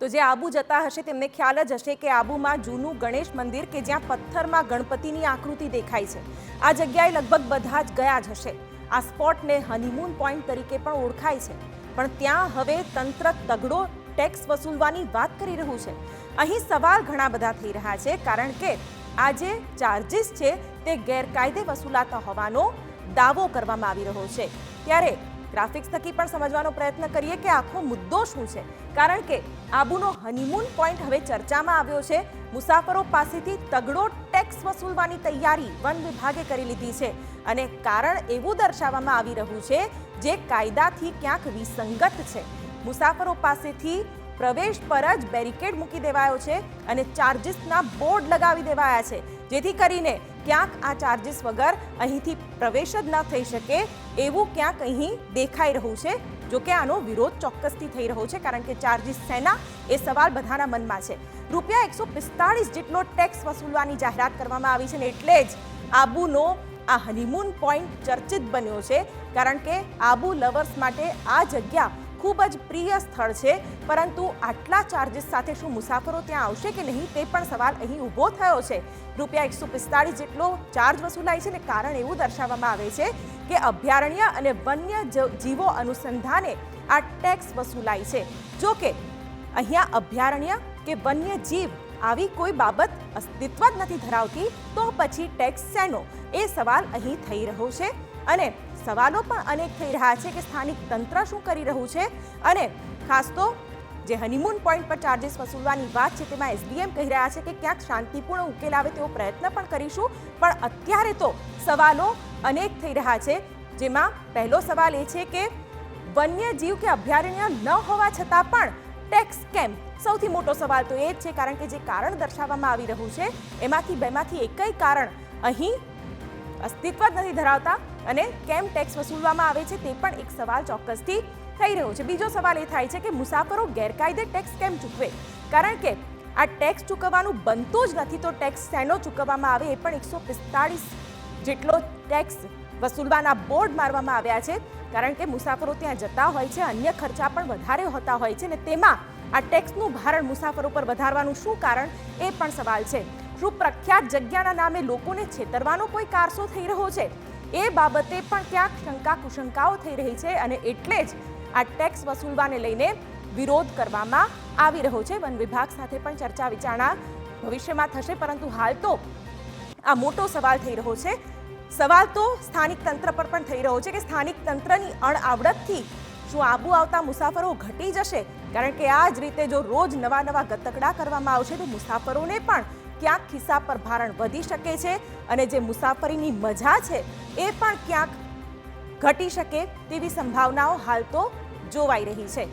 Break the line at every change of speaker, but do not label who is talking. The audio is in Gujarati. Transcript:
તો જે આબુ જતા હશે તેમને ખ્યાલ જ હશે કે આબુમાં જૂનું ગણેશ મંદિર કે જ્યાં પથ્થરમાં ગણપતિની આકૃતિ દેખાય છે. આ જગ્યાએ લગભગ બધા જ ગયા જ હશે. આ સ્પોટને હનીમૂન પોઈન્ટ તરીકે પણ ઓળખાય છે. પણ ત્યાં હવે તંત્ર તગડો ટેક્સ વસૂલવાની વાત કરી રહ્યું છે. અહીં સવાલ ઘણા બધા થઈ રહ્યા છે, કારણ કે આ જે ચાર્જિસ છે તે ગેરકાયદે વસૂલાતા હોવાનો દાવો કરવામાં આવી રહ્યો છે. ત્યારે ગ્રાફિક્સ થકી પણ સમજવાનો પ્રયત્ન કરીએ કે આખો મુદ્દો શું છે. કારણ કે આબુનો હનીમૂન પોઈન્ટ હવે ચર્ચામાં આવ્યો છે. મુસાફરો પાસેથી તગડો ટેક્સ વસૂલવાની તૈયારી વન વિભાગે કરી લીધી છે અને કારણ એવું દર્શાવવામાં આવી રહ્યું છે જે કાયદાથી ક્યાંક વિસંગત છે. મુસાફરો પાસેથી પ્રવેશ પર જ બેરિકેડ મૂકી દેવાયો છે અને ચાર્જિસના બોર્ડ લગાવી દેવાયા છે. જેથી કરીને ક્યાંક આ ચાર્જિસ વગર અહીંથી પ્રવેશ જ ન થઈ શકે, એવું ક્યાંક અહીં દેખાઈ રહ્યું છે. જો કે આનો વિરોધ ચોક્કસથી થઈ રહ્યો છે, કારણ કે ચાર્જિસ શેના એ સવાલ બધાના મનમાં છે. રૂપિયા એકસો પિસ્તાળીસ જેટલો ટેક્સ વસૂલવાની જાહેરાત કરવામાં આવી છે ને એટલે જ આબુનો આ હનીમૂન પોઈન્ટ ચર્ચિત બન્યો છે, કારણ કે આબુ લવર્સ માટે આ જગ્યા ખૂબ જ પ્રિય સ્થળ છે. પરંતુ આટલા ચાર્જિસ સાથે શું મુસાફરો ત્યાં આવશે કે નહીં તે પણ સવાલ અહીં ઊભો થયો છે. રૂપિયા એકસો પિસ્તાળીસ જેટલો ચાર્જ વસૂલાય છે ને કારણ એવું દર્શાવવામાં આવે છે કે અભયારણ્ય અને વન્ય જીવો અનુસંધાને આ ટેક્સ વસૂલાય છે. જો કે અહીંયા અભયારણ્ય કે વન્ય જીવ આવી કોઈ બાબત અસ્તિત્વ જ નથી ધરાવતી તો પછી ટેક્સ શેનો? એ સવાલ અહીં થઈ રહ્યો છે. અને સવાલો પણ અનેક થઈ રહ્યા છે કે સ્થાનિક તંત્ર શું કરી રહ્યું છે અને ખાસ તો જે હનીમૂન પોઈન્ટ પર ચાર્જિસ વસૂલવાની વાત છે તેમાં એસડીએમ કહી રહ્યા છે કે ક્યાંક શાંતિપૂર્ણ ઉકેલ આવે તેવો પ્રયત્ન પણ કરીશું. પણ અત્યારે તો સવાલો અનેક થઈ રહ્યા છે. જેમાં પહેલો સવાલ એ છે કે વન્યજીવ કે અભયારણ્ય ન હોવા છતાં પણ ટેક્સ કેમ સૌથી મોટો સવાલ તો એ જ છે કારણ કે જે કારણ દર્શાવવામાં આવી રહ્યું છે એમાંથી બેમાંથી એકય કારણ અહીં અસ્તિત્વ જ નથી ધરાવતા. અને કેમ ટેક્સ વસૂલવામાં આવે છે તે પણ એક સવાલ ચોક્કસથી થઈ રહ્યો છે. બીજો સવાલ એ થાય છે કે મુસાફરો ગેરકાયદે ટેક્સ કેમ ચૂકવે? કારણ કે આ ટેક્સ ચૂકવવાનું બનતું જ નથી તો ટેક્સ શેનો ચૂકવવામાં આવે એ પણ એકસો પિસ્તાળીસ જેટલો ટેક્સ વસૂલવાના બોર્ડ મારવામાં આવ્યા છે. કારણ કે મુસાફરો ત્યાં જતા હોય છે, અન્ય ખર્ચા પણ વધારે હોતા હોય છે ને તેમાં આ ટેક્સનું ભારણ મુસાફરો પર વધારવાનું શું કારણ એ પણ સવાલ છે. શું પ્રખ્યાત જગ્યાના નામે લોકોને છેતરવાનો કોઈ કારસો થઈ રહ્યો છે. એ બાબતે પણ ક્યાંક શંકા કુશંકાઓ થઈ રહી છે અને એટલે જ આ ટેક્સ વસૂલવાને લઈને વિરોધ કરવામાં આવી રહ્યો છે. વન વિભાગ સાથે પણ ચર્ચા વિચારણા ભવિષ્યમાં થશે, પરંતુ હાલ તો આ મોટો સવાલ થઈ રહ્યો છે. સવાલ તો સ્થાનિક તંત્ર પર પણ થઈ રહ્યો છે કે સ્થાનિક તંત્રની અણઆવડતથી શું આબુ આવતા મુસાફરો ઘટી જશે? કારણ કે આ જ રીતે જો રોજ નવા નવા ગતકડા કરવામાં આવશે, તો મુસાફરોને પણ ક્યાંક ખિસ્સા પર ભારણ વધી શકે છે અને જે મુસાફરીની મજા છે, એ પણ ક્યાંક ઘટી શકે તેવી સંભાવનાઓ હાલ તો જોવાઈ રહી છે.